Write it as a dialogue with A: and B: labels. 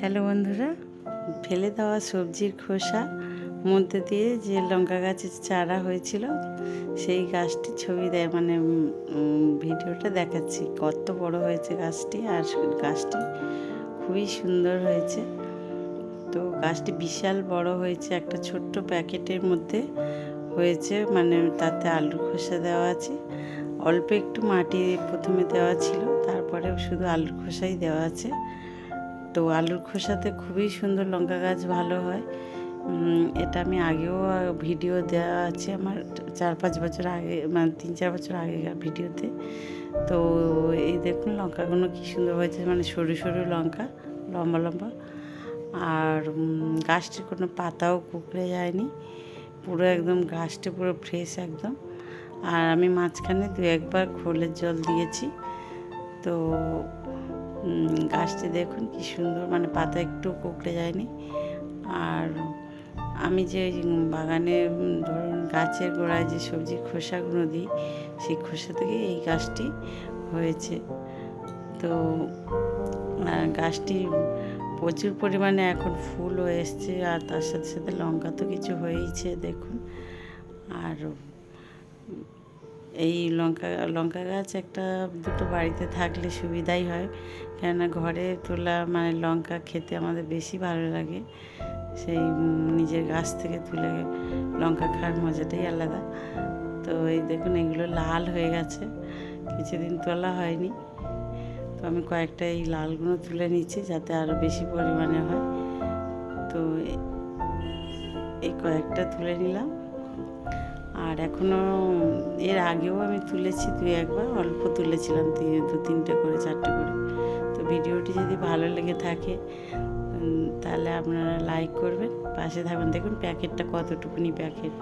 A: Hello বন্ধুরা। ফেলে দেওয়া সবজির খোসা, মধ্যে দিয়ে যে লঙ্কা গাছের চারা হয়েছিল, সেই গাছটি ছবি দেয় মানে ভিডিওটা দেখাচ্ছি। কত বড় হয়েছে গাছটি, আর গাছটি খুবই সুন্দর হয়েছে। তো গাছটি বিশাল বড় হয়েছে, একটা ছোট্ট প্যাকেটের মধ্যে হয়েছে মানে তাতে আলুর খোসা দেওয়া আছে। অল্প একটু মাটি প্রথমে দেওয়া ছিল তারপরে শুধু আলুর খোসাই দেওয়া আছে। তো আলুর খোসাতে খুবই সুন্দর লঙ্কা গাছ ভালো হয়। এটা আমি আগেও ভিডিও দেওয়া আছে আমার চার পাঁচ বছর আগে মানে তিন চার বছর আগেকার ভিডিওতে তো। এই দেখুন লঙ্কাগুলো কী সুন্দর হয়েছে মানে সরু সরু লঙ্কা, লম্বা লম্বা। আর গাছটির কোনো পাতাও কুকড়ে যায়নি, পুরো একদম গাছটা পুরো ফ্রেশ একদম। আর আমি মাঝখানে দু একবার খোলের জল দিয়েছি। তো গাছটি দেখুন কি সুন্দর মানে পাতা একটু কুকড়ে যায়নি। আর আমি যে বাগানে ধরুন গাছের গোড়ায় যে সবজি খোসাগুলো দিই, সেই খোসা থেকে এই গাছটি হয়েছে। তো গাছটি প্রচুর পরিমাণে এখন ফুলও এসছে, আর তার সাথে সাথে লঙ্কা তো কিছু হয়েইছে, দেখুন। আর এই লঙ্কা লঙ্কা গাছ একটা দুটো বাড়িতে থাকলে সুবিধাই হয়। কেননা ঘরে তোলা মানে লঙ্কা খেতে আমাদের বেশি ভালো লাগে। সেই নিজের গাছ থেকে তুলে লঙ্কা খাওয়ার মজাটাই আলাদা। তো এই দেখুন এগুলো লাল হয়ে গেছে। কিছুদিন তোলা হয়নি। তো আমি কয়েকটা এই লালগুলো তুলে নিচ্ছি যাতে আরও বেশি পরিমাণে হয়। তো এই কয়েকটা তুলে নিলাম। আর এখনও এর আগেও আমি তুলেছি দুই একবার, অল্প তুলেছিলাম দু তিনটে করে, চারটে করে। তো ভিডিওটি যদি ভালো লেগে থাকে তাহলে আপনারা লাইক করবেন, পাশে থাকবেন দেখুন প্যাকেটটা কতটুকুনি প্যাকেট।